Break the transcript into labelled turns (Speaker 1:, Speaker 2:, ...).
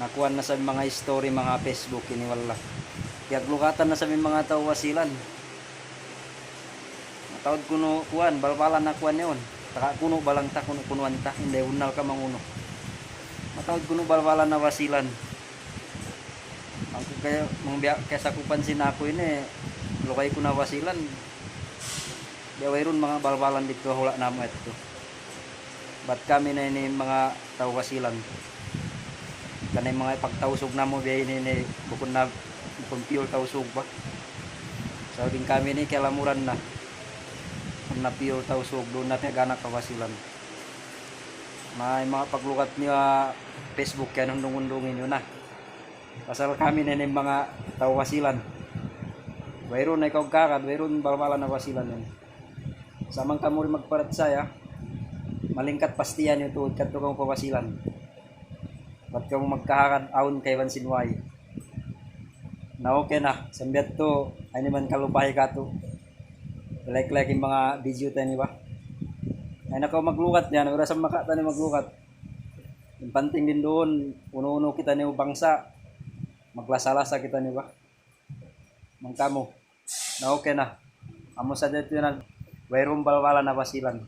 Speaker 1: nakuha na sa mga story mga Facebook ini wala. Kaya lukatan na sa mga tao wasilan. Matawad kuno kuan balbalan na kuan yon taka kuno balang ta kuno kunuan ta hindi unal ka manguno. Matawad kuno balbalan na wasilan. Ang kaya mong biya kaya sa kupansin ako ini lukay ko na wasilan. Ron mga balbalan dito hula na mo ito. Ba't kami na ini mga tao wasilan? Kanay mga ipagtausog na mo biya ini ni bukod na bukod pure tausog ba? So din kami ni kailamuran na. Kung na pure tausog doon natin gana kawasilan. May mga paglukat niya Facebook kaya nung dungundungin yun na. Pasal kami na mga tao wasilan. Mayroon na ikaw kakad, mayroon balbalan na wasilan yun. Samang kamo rin magparat saya, malingkat pastiyan yung tuod kadto kang pawasilan. Ba't kang magkahakad aon kay Vansinway. Na okay na, sambiat to, ay naman kalupahi ka to. Like-like yung mga video tayo, ba? Ay nakaw maglukat yan, wala sa makata ni maglukat. Yung panting din doon, uno-uno kita ni bangsa. Maglasa-lasa kita ni ba? Mangkamo. Na okay na. Amo sa dito na Mayroong balwala na basilan.